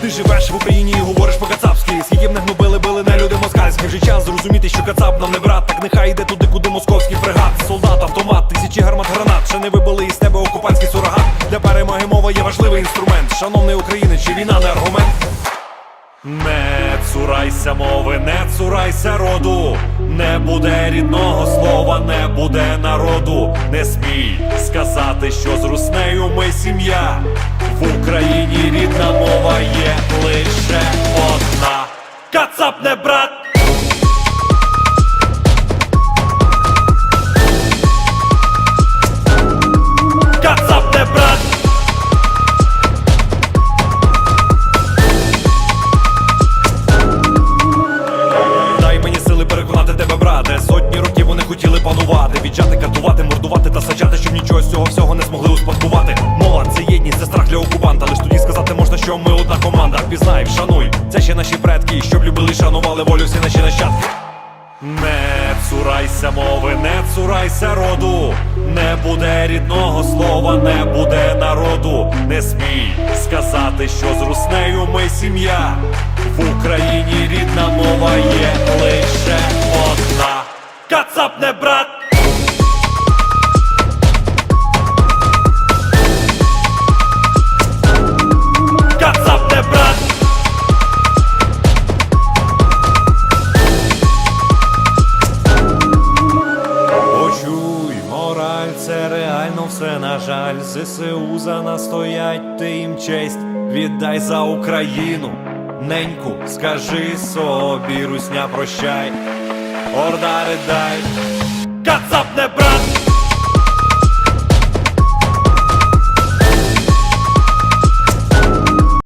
Ти живеш в Україні і говориш по-кацапськи Скільки б не гнобили, били не люди москальські Вже час зрозуміти, що кацап нам не брат Так нехай йде туди, куди московський фрегат Солдат, автомат, тисячі гармат гранат Ще не вибили із тебе окупантський сурогат Для перемоги мова є важливий інструмент Шановний українець, чи війна не аргумент? Не цурайся мови, не цурайся роду, не буде рідного слова, не буде народу. Не смій сказати, що з руснею ми сім'я. В Україні рідна мова є. Кацап не брат! Брат! Дай мені сили переконати тебе, брате. Сотні років вони хотіли панувати, віджати, катувати, не змогли успадкувати. Мова це єдність, це страх для окупанта. Лиш тоді сказати можна, що ми одна команда. Пізнай, вшануй, це ще наші предки, щоб любили, шанували волю всі наші нащадки. Не цурайся мови, не цурайся роду, не буде рідного слова, не буде народу. Не смій сказати, що з руснею ми сім'я. В Україні рідна мова є лише реально все на жаль. ЗСУ за нас стоять, ти їм честь, віддай за Україну. Неньку, скажи собі, русня, прощай, орда ридай,